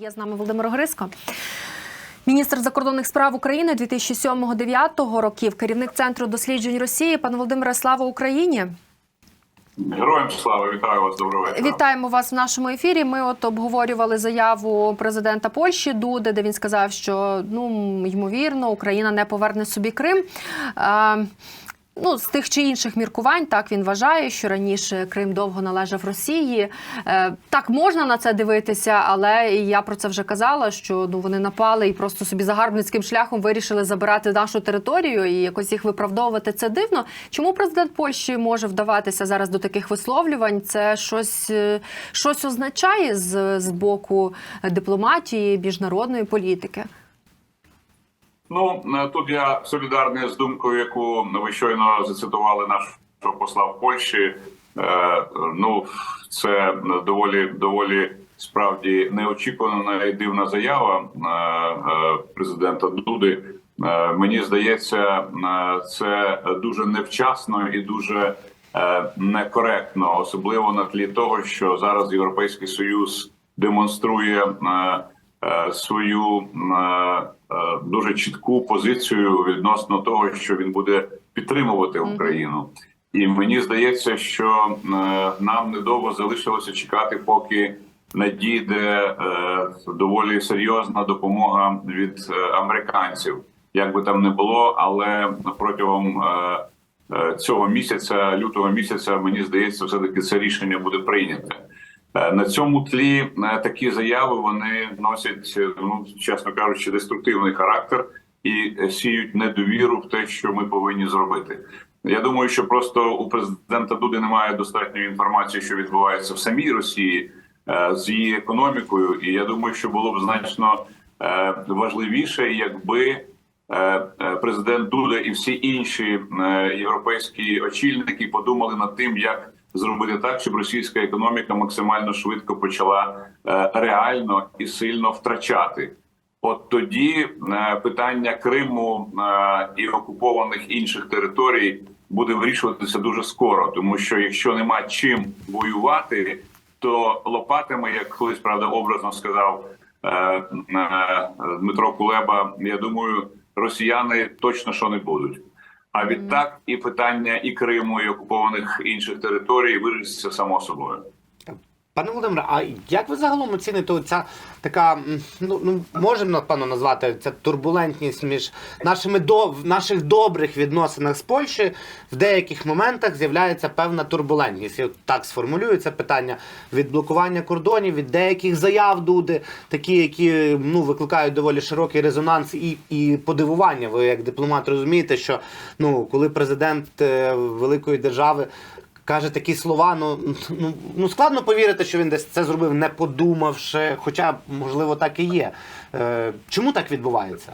Є з нами Володимир Гриско. Міністр закордонних справ України 2007-2009 років, керівник центру досліджень Росії. Пане Володимире, слава Україні! Героям слава, вітаю вас, доброго вечора. Вітаємо вас в нашому ефірі. Ми от обговорювали заяву президента Польщі Дуди, де він сказав, що ну ймовірно Україна не поверне собі Крим. А, Ну, з тих чи інших міркувань, так він вважає, що раніше Крим довго належав Росії. Е, так можна на це дивитися, але я про це вже казала. Що ну вони напали і просто собі загарбницьким шляхом вирішили забирати нашу територію і якось їх виправдовувати. Це дивно. Чому президент Польщі може вдаватися зараз до таких висловлювань? Це щось, е, щось означає з, з боку дипломатії, міжнародної політики. Ну е, тут я солідарний з думкою, яку ви щойно зацитували нашого посла в Польщі. Е, ну це доволі доволі справді неочікувана і дивна заява е, президента Дуди. Мені здається, це дуже невчасно і дуже некоректно, особливо на тлі того, що зараз Європейський Союз демонструє. Е, свою е, е, дуже чітку позицію відносно того, що він буде підтримувати Україну, і мені здається, що нам недовго залишилося чекати, поки надійде доволі серйозна допомога від американців. Як би там не було, але протягом цього місяця, лютого місяця, мені здається, все таки це рішення буде прийняте. Е, На цьому тлі е, такі заяви вони носять, е, ну чесно кажучи, деструктивний характер і сіють недовіру в те, що ми повинні зробити. Я думаю, що просто у президента Дуди немає достатньої інформації, що відбувається в самій Росії з її економікою. І я думаю, що було б значно важливіше, якби президент Дуда і всі інші європейські очільники подумали над тим, як зробити так, щоб російська економіка максимально швидко почала е, реально і сильно втрачати. От тоді е, питання Криму е, і окупованих інших територій буде вирішуватися дуже скоро, тому що якщо нема чим воювати, то лопатами, як колись правда образно сказав Дмитро Кулеба, я думаю, росіяни точно що не будуть. А відтак і питання і Криму, і окупованих інших територій вирішиться само собою. Пане Володимире, а як ви загалом оціните ця така, ну, ну можемо напевно назвати ця турбулентність між нашими до в наших добрих відносинах з Польщею в деяких моментах з'являється певна турбулентність. От так сформулюю це питання від блокування кордонів, від деяких заяв Дуди, такі, які ну викликають доволі широкий резонанс і, і подивування. Ви як дипломат розумієте, що ну коли президент е, великої держави каже такі слова. Ну, ну, ну складно повірити, що він десь це зробив, не подумавши, хоча, можливо, так і є. Е, чому так відбувається?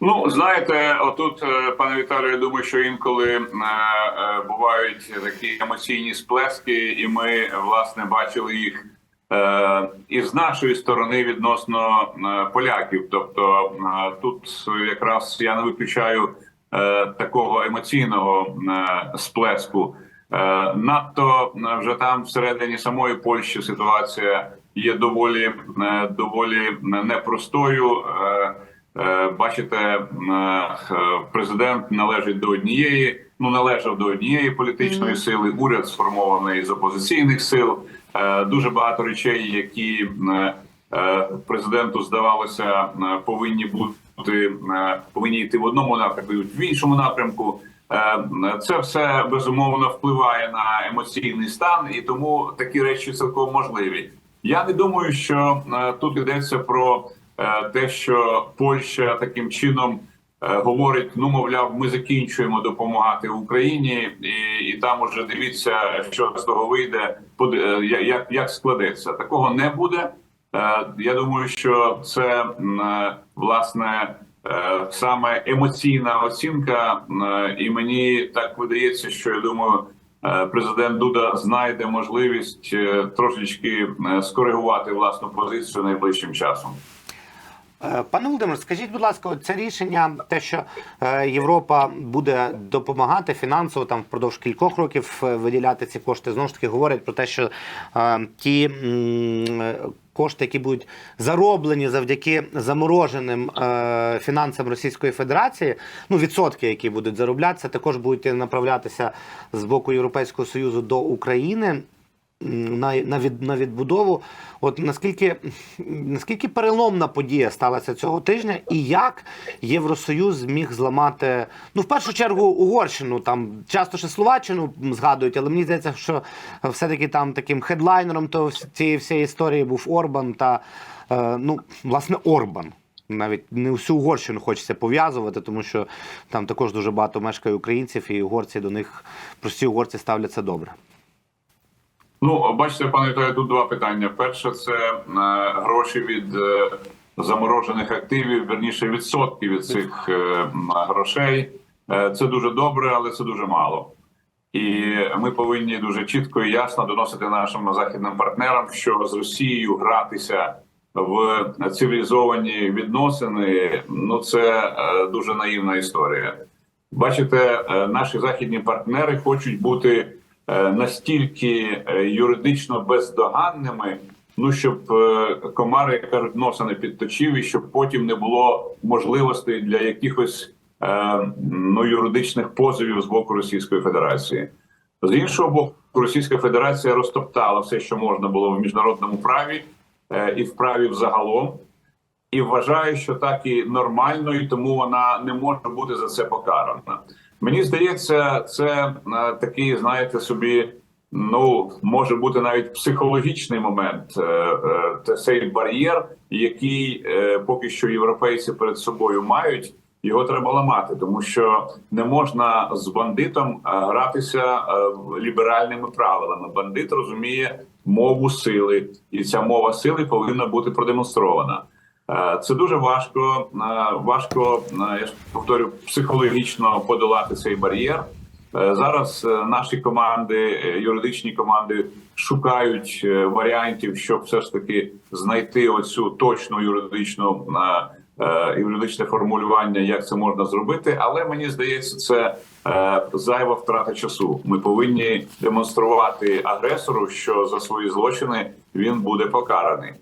Ну, знаєте, отут, е, пане Віталію, я думаю, що інколи е, е, бувають такі емоційні сплески, і ми власне бачили їх е, і з нашої сторони відносно е, поляків. Тобто е, тут якраз я не виключаю такого емоційного е, сплеску. Е, надто е, вже там всередині самої Польщі ситуація є доволі е, доволі непростою. Е, Е, Бачите, е, президент належить до однієї, ну належав до однієї політичної сили. Уряд сформований з опозиційних сил. Е, Дуже багато речей, які е, е, президенту здавалося, е, повинні бути е, повинні йти в одному напрямку, в іншому напрямку. Е, Це все безумовно впливає на емоційний стан, і тому такі речі цілком можливі. Я не думаю, що е, тут йдеться про те, що Польща таким чином говорить: ну мовляв, ми закінчуємо допомагати Україні, і, і там уже дивіться, що з того вийде, як, як складеться. Такого не буде. Е, Я думаю, що це е, власне е, саме емоційна оцінка, і мені так видається, що я думаю. Президент Дуда знайде можливість трошечки скоригувати власну позицію найближчим часом. Пане Володимир, скажіть, будь ласка, це рішення, те, що Європа буде допомагати фінансово там впродовж кількох років виділяти ці кошти, знову ж таки говорять про те, що ті кошти, які будуть зароблені завдяки замороженим е, фінансам Російської Федерації, ну відсотки, які будуть зароблятися, також будуть направлятися з боку Європейського Союзу до України. На, на, від, на відбудову, от наскільки, наскільки переломна подія сталася цього тижня, і як Євросоюз зміг зламати, ну в першу чергу Угорщину, там часто ще Словаччину згадують, але мені здається, що все-таки там таким хедлайнером то цієї всієї історії був Орбан та е, ну, власне Орбан. Навіть не всю Угорщину хочеться пов'язувати, тому що там також дуже багато мешкає українців, і угорці до них прості угорці ставляться добре. Ну, бачите, пане Віталію, тут два питання. Перше, це е, гроші від е, заморожених активів, верніше відсотки від цих е, грошей. Е, це дуже добре, але це дуже мало. І ми повинні дуже чітко і ясно доносити нашим західним партнерам, що з Росією гратися в цивілізовані відносини ну це е, дуже наївна історія. Бачите, е, наші західні партнери хочуть бути настільки е, юридично бездоганними, ну щоб е, комари кажуть, носа не підточив, і щоб потім не було можливостей для якихось е, ну юридичних позовів з боку Російської Федерації. З іншого боку, Російська Федерація розтоптала все, що можна було в міжнародному праві е, і в праві взагалом і вважає, що так і нормально, і тому вона не може бути за це покарана. Мені здається, це е, такий, знаєте, собі. Ну, може бути навіть психологічний момент, е, е, це цей бар'єр, який поки що європейці перед собою мають, його треба ламати, тому що не можна з бандитом гратися ліберальними правилами. Бандит розуміє мову сили, і ця мова сили повинна бути продемонстрована. Е, Це дуже важко. е, Важко е, я ж повторю психологічно подолати цей бар'єр. Зараз наші команди, юридичні команди, шукають варіантів, щоб все ж таки знайти оцю точну юридичну юридичне формулювання, як це можна зробити. Але мені здається, це зайва втрата часу. Ми повинні демонструвати агресору, що за свої злочини він буде покараний.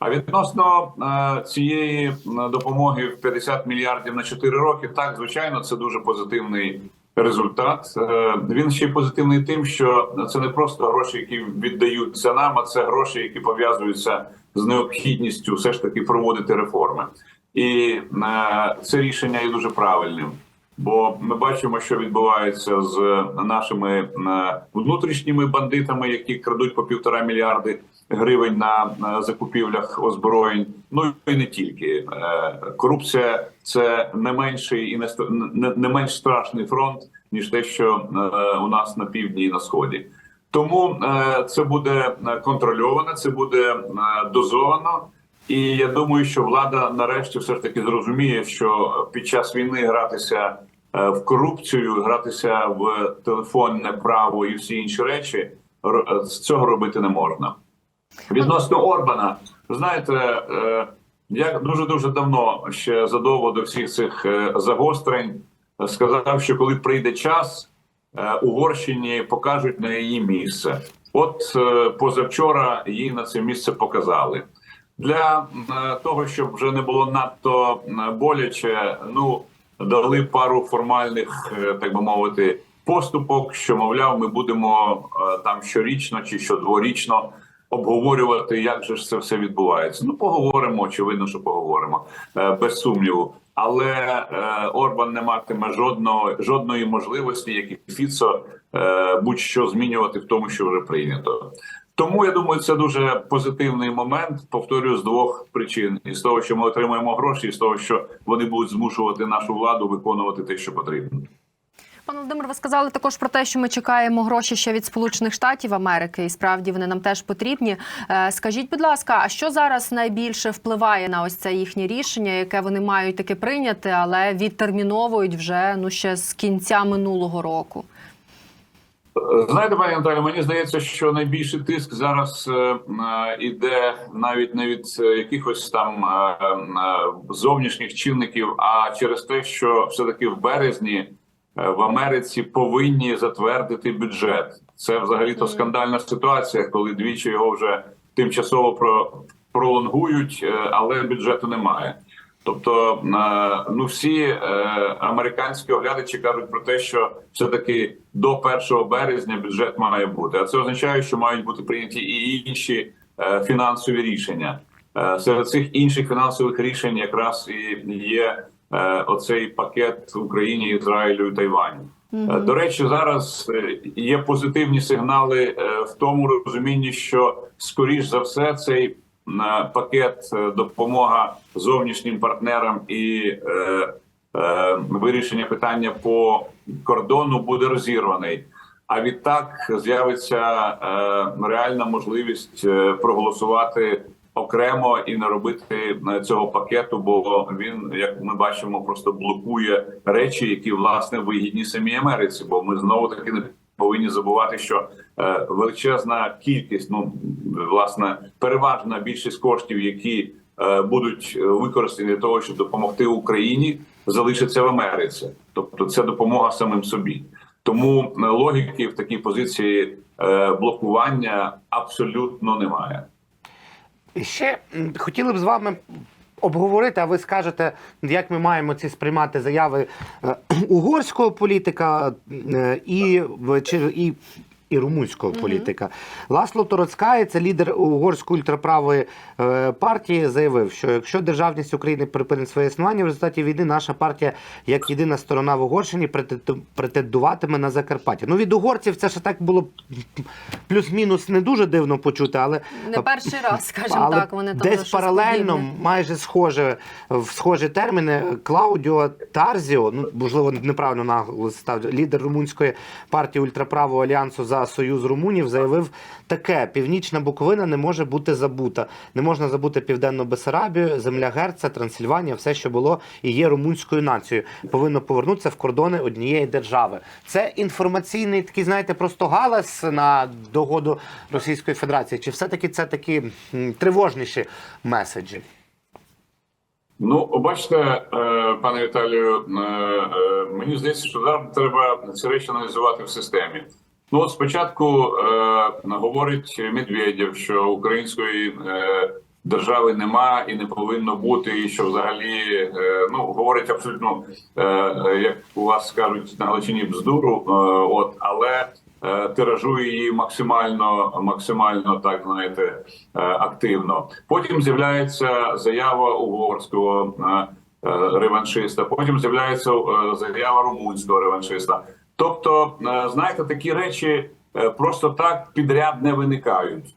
А відносно е, цієї е, допомоги в 50 мільярдів на 4 роки, так звичайно, це дуже позитивний результат. Е, він ще й позитивний тим, що це не просто гроші, які віддаються нам, а це гроші, які пов'язуються з необхідністю все ж таки проводити реформи. І це рішення є дуже правильним. Бо ми бачимо, що відбувається з нашими внутрішніми бандитами, які крадуть по півтора мільярди гривень на закупівлях озброєнь. Ну і не тільки Е, корупція це не менший і не менш страшний фронт ніж те, що е, у нас на півдні і на сході. Тому е, це буде контрольовано, це буде дозовано. І я думаю, що влада нарешті все ж таки зрозуміє, що під час війни гратися в корупцію, гратися в телефонне право і всі інші речі з цього робити не можна. Відносно Орбана, знаєте, е, я дуже дуже давно ще задовго до всіх цих е, загострень сказав, що коли прийде час, е, Угорщині покажуть на її місце. От позавчора їй на це місце показали. Для того, щоб вже не було надто боляче, ну дали пару формальних, так би мовити, поступок, що мовляв, ми будемо там щорічно чи щодворічно обговорювати, як же ж це все відбувається. Ну поговоримо, очевидно, що поговоримо е, без сумніву. Але е, Орбан не матиме жодного жодної можливості, як і Фіцо, е, будь-що змінювати в тому, що вже прийнято. Тому я думаю, це дуже позитивний момент. Повторюю з двох причин: і з того, що ми отримуємо гроші, і з того, що вони будуть змушувати нашу владу виконувати те, що потрібно. Пане Володимир, ви сказали також про те, що ми чекаємо гроші ще від Сполучених Штатів Америки, і справді вони нам теж потрібні. Е, Скажіть, будь ласка, а що зараз найбільше впливає на ось це їхнє рішення, яке вони мають таки прийняти, але відтерміновують вже ну ще з кінця минулого року? Знаєте, пані Наталі, мені здається, що найбільший тиск зараз е, е, іде навіть не від якихось там зовнішніх чинників, а через те, що все таки в березні в Америці повинні затвердити бюджет. Це взагалі то скандальна ситуація, коли двічі його вже тимчасово про пролонгують, е, але бюджету немає. Тобто, е, ну всі е, американські оглядачі кажуть про те, що все таки до 1 березня бюджет має бути. А це означає, що мають бути прийняті і інші е, фінансові рішення. Е, Серед цих інших фінансових рішень якраз і є е, оцей пакет Україні, Ізраїлю і Тайваню. Е, До речі, зараз е, є позитивні сигнали е, в тому розумінні, що скоріш за все цей е, пакет е, допомога зовнішнім партнерам і е, е, вирішення питання по кордону буде розірваний. А відтак з'явиться е, реальна можливість е, проголосувати окремо і не робити е, цього пакету, бо він, як ми бачимо, просто блокує речі, які власне вигідні самій Америці. Бо ми знову таки не повинні забувати, що е, величезна кількість, ну власне, переважна більшість коштів, які е, будуть використані для того, щоб допомогти Україні, залишиться в Америці. Тобто, це допомога самим собі. Тому логіки в такій позиції блокування абсолютно немає. Ще хотіли б з вами обговорити, а ви скажете, як ми маємо ці сприймати заяви е, угорського політика е, і, і, і румунського політика. Ласло Тороцкай, це лідер угорської ультраправої е, партії, заявив, що якщо державність України припинить своє існування в результаті війни, наша партія, як єдина сторона в Угорщині, претендуватиме на Закарпаття. Ну від угорців це ще так було плюс-мінус не дуже дивно почути, але Не перший раз, скажімо але так, вони там десь паралельно, подібне. майже схоже в схожі терміни. Клаудіо Тарзіо, ну можливо, неправильно наголос став лідер румунської партії ультраправого альянсу за союз румунів, заявив таке: Північна Буковина не може бути забута. Не можна забути південну Бесарабію, земля Герца, Трансильванія, все, що було і є румунською нацією, повинно повернутися в кордони однієї держави. Це інформаційний такий, знаєте, просто галас на догоду Російської Федерації. Чи все-таки це такі тривожніші меседжі? Ну, бачите, е, пане Віталію, е, е, мені здається, що зараз треба ці речі аналізувати в системі. Ну, спочатку е, говорить Медведєв, що української е, держави нема і не повинно бути, і що взагалі е, ну говорить абсолютно, е, як у вас скажуть на Галичині бздуру, е, от але е, тиражує її максимально, максимально так знаєте, е, активно. Потім з'являється заява угорського е, реваншиста. Потім з'являється заява румунського реваншиста. Тобто, е, знаєте, такі речі е, просто так підряд не виникають.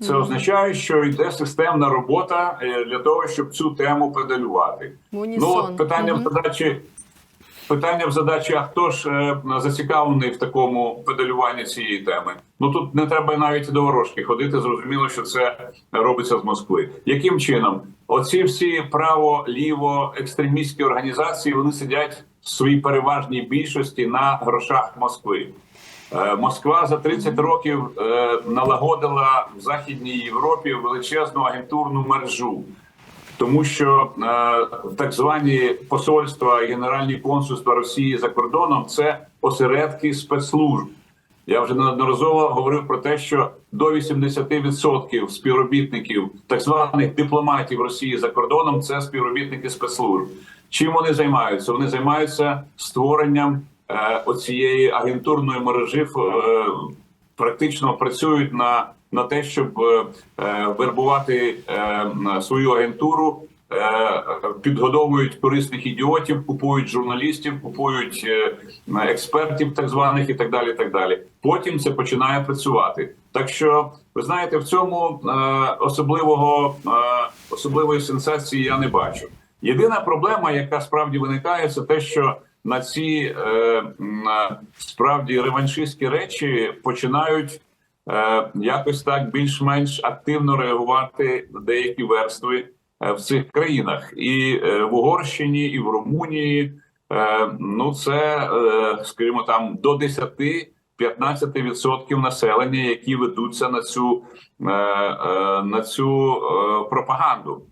Це означає, що йде системна робота е, для того, щоб цю тему педалювати. Ну унісон. от питання в задачі. Питання в задачі: а хто ж е, зацікавлений в такому педалюванні цієї теми? Ну тут не треба навіть до ворожки ходити. Зрозуміло, що це робиться з Москви. Яким чином? Оці всі право-ліво екстремістські організації вони сидять своїй переважній більшості на грошах Москви. Е, Москва за 30 років е, налагодила в Західній Європі величезну агентурну мережу. Тому що е, так звані посольства і генеральні консульства Росії за кордоном це осередки спецслужб. Я вже неодноразово говорив про те, що до 80% співробітників так званих дипломатів Росії за кордоном це співробітники спецслужб. Чим вони займаються? Вони займаються створенням е, оцієї агентурної мережі. е, практично працюють на, на те, щоб е, е, вербувати е, свою агентуру, е, підгодовують корисних ідіотів, купують журналістів, купують е, експертів, так званих і так далі. Так далі. Потім це починає працювати. Так що ви знаєте, в цьому е, особливого е, особливої сенсації я не бачу. Єдина проблема, яка справді виникає, це те, що на ці е, справді реваншистські речі починають е, якось так більш-менш активно реагувати деякі верстви е, в цих країнах, і е, в Угорщині, і в Румунії. Е, ну це, е, скажімо, там до 10 15% населення, які ведуться на цю е, на цю пропаганду.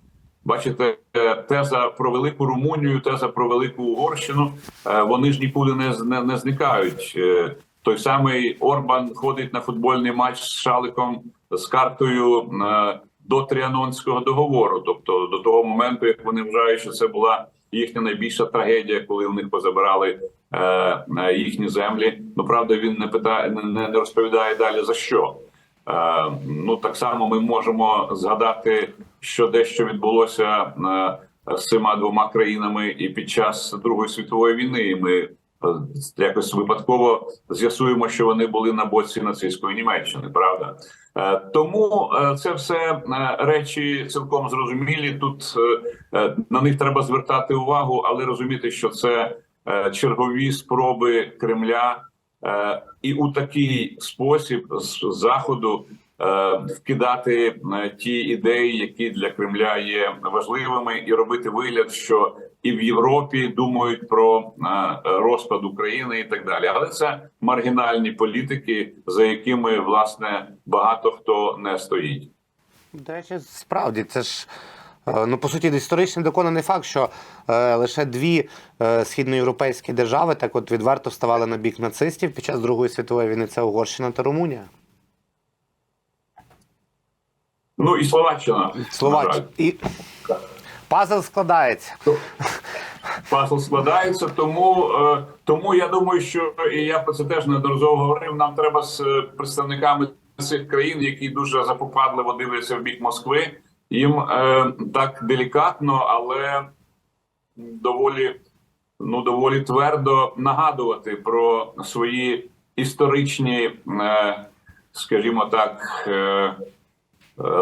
Бачите, е, теза про велику Румунію, теза про велику Угорщину. е, Вони ж нікуди не, не, не зникають. Е, Той самий Орбан ходить на футбольний матч з шаликом з картою до Тріанонського договору, тобто до того моменту, як вони вважають, що це була їхня найбільша трагедія, коли у них позабирали їхні землі. Ну правда, він не питає, не, розповідає далі за що. Ну так само ми можемо згадати, що дещо відбулося е, з цими двома країнами і під час Другої світової війни. І ми е, якось випадково з'ясуємо, що вони були на боці нацистської Німеччини. Правда, Е, тому це все речі цілком зрозумілі. Тут на них треба звертати увагу, але розуміти, що це чергові спроби Кремля і у такий спосіб з заходу вкидати е, ті ідеї, які для Кремля є важливими, і робити вигляд, що і в Європі думають про е, розпад України і так далі. Але це маргінальні політики, за якими власне багато хто не стоїть. До справді це ж. е, Ну, по суті, історично доконаний факт, що е, лише дві е, східноєвропейські держави так от відверто ставали на бік нацистів під час Другої світової війни. Це Угорщина та Румунія. Ну і Словаччина на. Словаччина. І пазл складається. пазл складається. Тому, е, тому я думаю, що і я про це теж неодноразово говорив. Нам треба з е, представниками цих країн, які дуже запопадливо дивляться в бік Москви. Їм е, так делікатно, але доволі ну доволі твердо нагадувати про свої історичні, е, скажімо так. Е,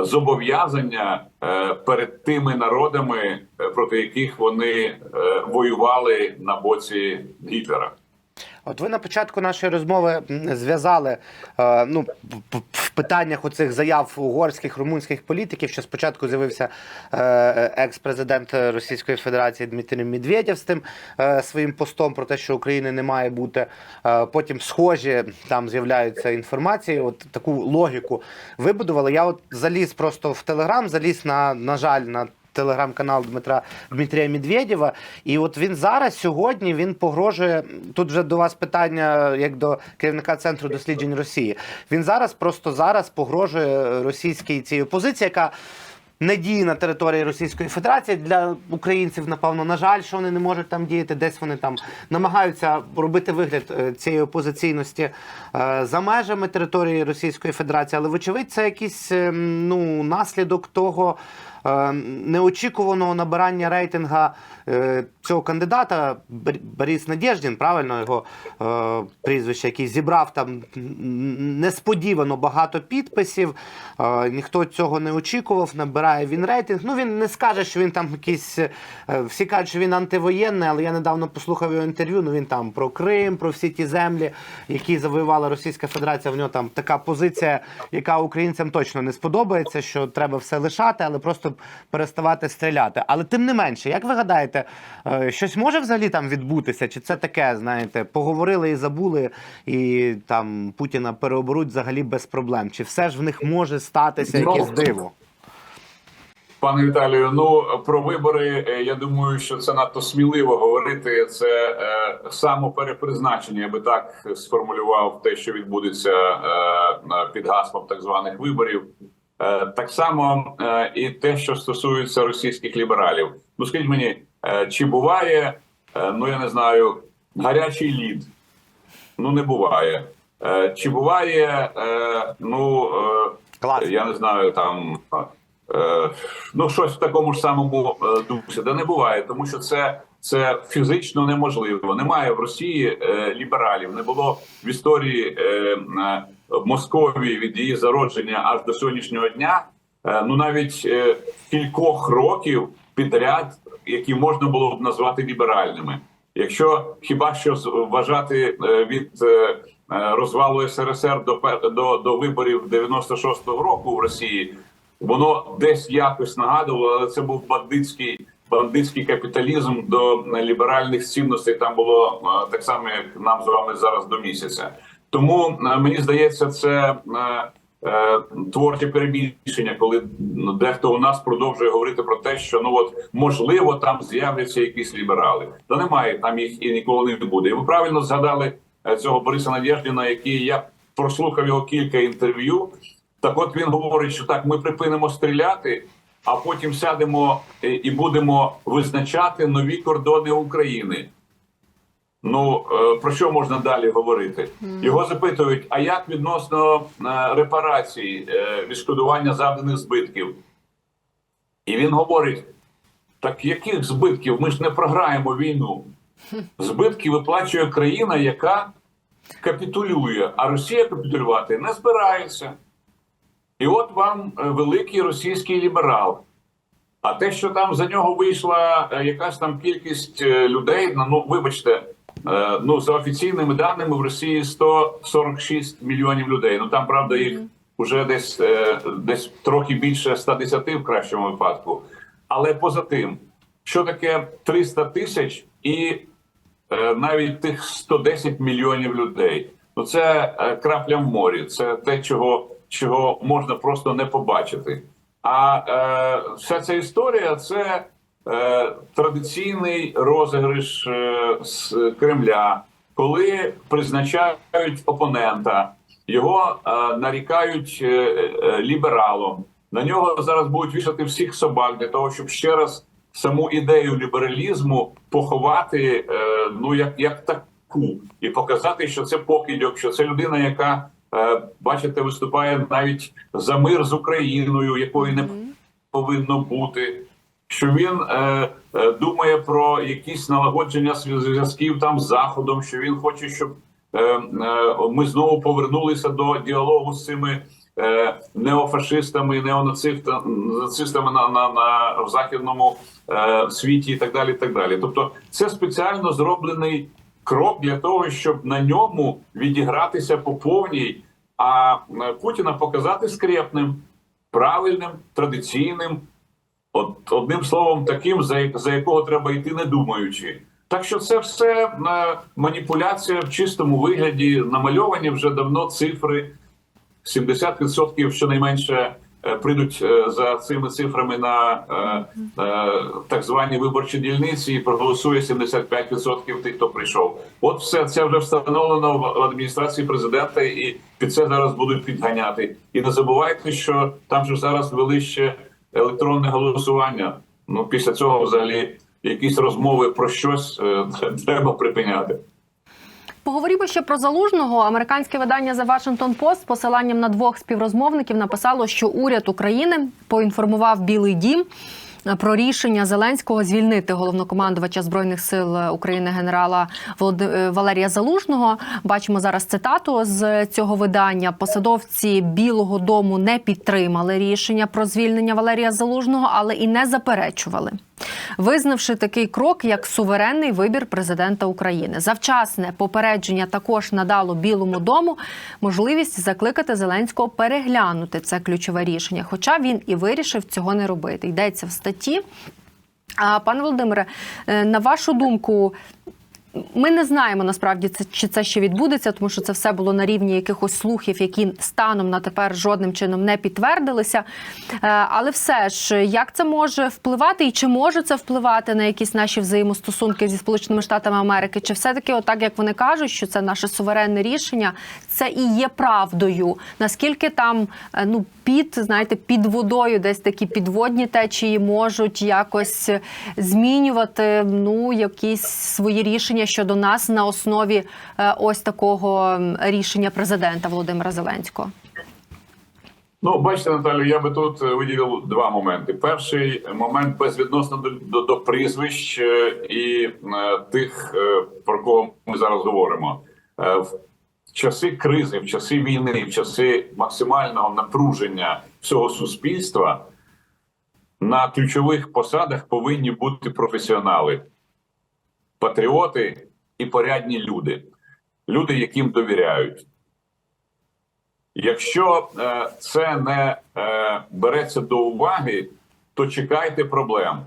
Зобов'язання е, перед тими народами, е, проти яких вони е, воювали на боці Гітлера. От ви на початку нашої розмови зв'язали е, ну, в питаннях оцих заяв угорських румунських політиків, що спочатку з'явився е, екс-президент Російської Федерації Дмитрій Медведєв з тим е, своїм постом про те, що України не має бути. Потім схожі там з'являються інформації. От таку логіку вибудували. Я от заліз просто в Телеграм, заліз на, на жаль, на телеграм-канал Дмитра Дмитрія Медведєва. І от він зараз сьогодні він погрожує. Тут вже до вас питання як до керівника центру досліджень Росії. Він зараз просто зараз погрожує російській цій опозиції, яка. Не на території Російської Федерації для українців, напевно, на жаль, що вони не можуть там діяти. Десь вони там намагаються робити вигляд е, цієї опозиційності е, за межами території Російської Федерації. Але вочевидь, це якийсь е, ну наслідок того неочікуваного набирання рейтинга е, цього кандидата Бор- Борис Надєждін, правильно його е, прізвище, який зібрав там несподівано багато підписів. Е, ніхто цього не очікував. Набирає він рейтинг. Ну він не скаже, що він там якийсь. е, всі кажуть, що він антивоєнний, але я недавно послухав його інтерв'ю. Ну він там про Крим, про всі ті землі, які завоювала Російська Федерація. В нього там така позиція, яка українцям точно не сподобається, що треба все лишати, але просто переставати стріляти. Але тим не менше, як ви гадаєте, е, щось може взагалі там відбутися? Чи це таке, знаєте, поговорили і забули, і там Путіна переоберуть взагалі без проблем? Чи все ж в них може статися Ну, якесь диво? Пане Віталію, ну про вибори е, я думаю, що це надто сміливо говорити. Це е, самоперепризначення, я би так сформулював те, що відбудеться е, під гаслом так званих виборів. Е, так само е, і те, що стосується російських лібералів. Ну скажіть мені, е, чи буває, ну я не знаю, гарячий лід? Ну не буває. Чи буває, ну Клас. я не знаю, там ну щось в такому ж самому дусі. Да не буває, тому що це, це фізично неможливо. Немає в Росії е, лібералів, не було в історії е, Московії від її зародження аж до сьогоднішнього дня. Е, ну навіть е, кількох років підряд, які можна було б назвати ліберальними. Якщо хіба що вважати е, від розвалу СРСР до до, до виборів 96-го року в Росії, воно десь якось нагадувало, але це був бандитський бандитський капіталізм до ліберальних цінностей. Там було так само, як нам з вами зараз до місяця. Тому е, мені здається, це. е, е, Творче перебільшення, коли ну, дехто у нас продовжує говорити про те, що ну от можливо там з'являться якісь ліберали. Та немає там їх і ніколи не буде. І ви правильно згадали цього Бориса Надєждіна, який я прослухав його кілька інтерв'ю. Так, от він говорить, що так, ми припинимо стріляти, а потім сядемо і будемо визначати нові кордони України. Ну е, про що можна далі говорити? Його запитують: а як відносно е, репарацій, е, відшкодування завданих збитків? І він говорить: так яких збитків? Ми ж не програємо війну. Збитки виплачує країна, яка капітулює, а Росія капітулювати не збирається. І от вам великий російський ліберал. А те, що там за нього вийшла якась там кількість людей, ну, вибачте, ну за офіційними даними в Росії 146 мільйонів людей. Ну там правда їх вже десь е, десь трохи більше 110 в кращому випадку. Але поза тим, що таке 300 тисяч і е, навіть тих 110 мільйонів людей. Ну це е, крапля в морі. Це те, чого, чого можна просто не побачити. А е, вся ця історія це е, традиційний розіграш е, з Кремля, коли призначають опонента, його е, нарікають е, е, лібералом. На нього зараз будуть вішати всіх собак для того, щоб ще раз саму ідею лібералізму поховати е, ну як, як таку, і показати, що це покидьок, що це людина, яка е, бачите, виступає навіть за мир з Україною, якої не повинно бути. Що він е, е, думає про якісь налагодження зв'язків там з заходом, що він хоче, щоб е, е, ми знову повернулися до діалогу з цими е, неофашистами, неонацистами на, на, на в західному е, світі, і так далі. і так далі. Тобто, це спеціально зроблений крок для того, щоб на ньому відігратися по повній, а е, Путіна показати скрепним, правильним, традиційним. От одним словом, таким, за, за якого треба йти, не думаючи. Так що це все е, маніпуляція в чистому вигляді, намальовані вже давно цифри. 70% щонайменше е, прийдуть е, за цими цифрами на так звані виборчі дільниці і проголосує 75% тих, хто прийшов. От все це вже встановлено в адміністрації президента, і під це зараз будуть підганяти. І не забувайте, що там же зараз вели ще електронне голосування. Ну після цього взагалі якісь розмови про щось е, треба припиняти. Поговоримо ще про залужного. Американське видання The Washington Post з посиланням на двох співрозмовників написало, що уряд України поінформував Білий Дім. Про рішення Зеленського звільнити головнокомандувача збройних сил України генерала е, Валерія Залужного. Бачимо зараз цитату з цього видання. Посадовці Білого Дому не підтримали рішення про звільнення Валерія Залужного, але і не заперечували визнавши такий крок як суверенний вибір президента України. Завчасне попередження також надало Білому дому можливість закликати Зеленського переглянути це ключове рішення, хоча він і вирішив цього не робити. Йдеться в статті. А пане Володимире, е, на вашу думку, ми не знаємо насправді це чи це ще відбудеться, тому що це все було на рівні якихось слухів, які станом на тепер жодним чином не підтвердилися. Е, Але все ж, як це може впливати, і чи може це впливати на якісь наші взаємостосунки зі Сполученими Штатами Америки? Чи все таки, отак як вони кажуть, що це наше суверенне рішення, це і є правдою? Наскільки там е, ну під знаєте, під водою, десь такі підводні течії можуть якось змінювати ну якісь свої рішення щодо нас на основі е, ось такого рішення президента Володимира Зеленського? Ну, бачите, Наталю, я би тут е, виділив два моменти. Перший момент безвідносно до, до, до прізвищ е, і е, тих, е, про кого ми зараз говоримо. Е, в часи кризи, в часи війни, в часи максимального напруження всього суспільства на ключових посадах повинні бути професіонали, патріоти і порядні люди, люди, яким довіряють. Якщо е, це не е, береться до уваги, то чекайте проблем.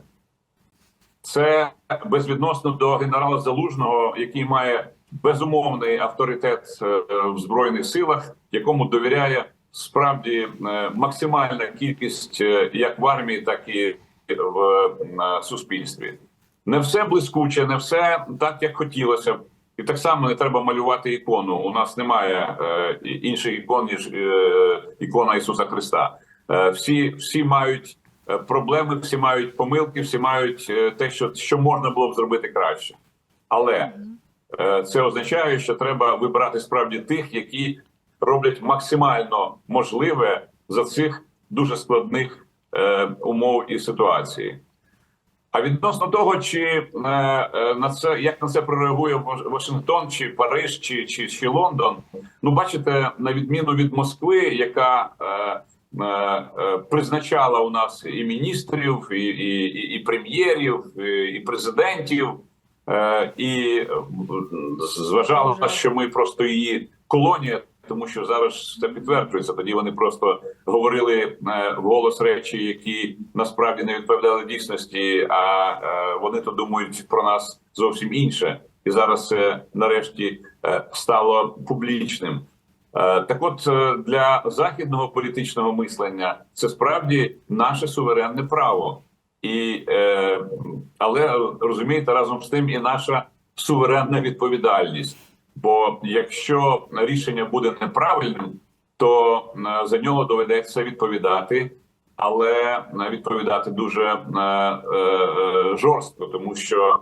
Це безвідносно до генерала Залужного, який має безумовний авторитет е, в збройних силах, якому довіряє справді е, максимальна кількість е, як в армії, так і в суспільстві. Не все блискуче, не все так, як хотілося б. І так само не треба малювати ікону. У нас немає е, інших ікон, ніж е, ікона Ісуса Христа. Е, всі, всі мають е, проблеми, всі мають помилки, всі мають е, те, що, що можна було б зробити краще. Але е, це означає, що треба вибирати справді тих, які роблять максимально можливе за цих дуже складних е, умов і ситуації. А відносно того, чи е, е, на це як на це прореагує Ваш- Вашингтон, чи Париж, чи, чи, чи Лондон, ну бачите, на відміну від Москви, яка е, е, е, призначала у нас і міністрів, і, і, і, прем'єрів, і, і президентів, е, і зважала, Дуже. що ми просто її колонія. Тому що зараз це підтверджується. Тоді вони просто говорили е, вголос речі, які насправді не відповідали дійсності. А е, вони то думають про нас зовсім інше, і зараз це нарешті е, стало публічним. Так, от для західного політичного мислення це справді наше суверенне право, і але розумієте, разом з тим і наша суверенна відповідальність. Бо якщо рішення буде неправильним, то е, за нього доведеться відповідати, але е, відповідати дуже е, жорстко, тому що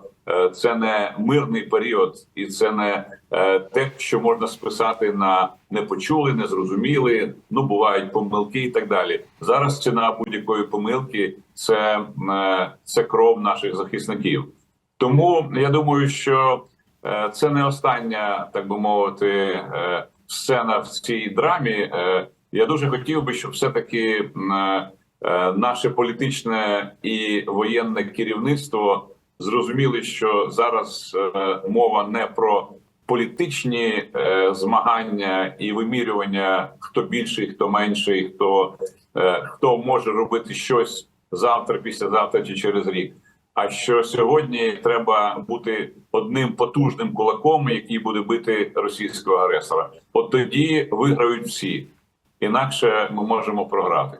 це не мирний період, і це не те, що можна списати на не почули, не зрозуміли. Ну бувають помилки і так далі. Зараз ціна будь-якої помилки це, це кров наших захисників. Тому я думаю, що це не остання, так би мовити, е, сцена в цій драмі. Е, Я дуже хотів би, щоб все-таки м, е, е, наше політичне і воєнне керівництво зрозуміли, що зараз е, мова не про політичні е, змагання і вимірювання, хто більший, хто менший, хто, е, хто може робити щось завтра, післязавтра чи через рік. А що сьогодні треба бути одним потужним кулаком, який буде бити російського агресора. От тоді виграють всі, інакше ми можемо програти.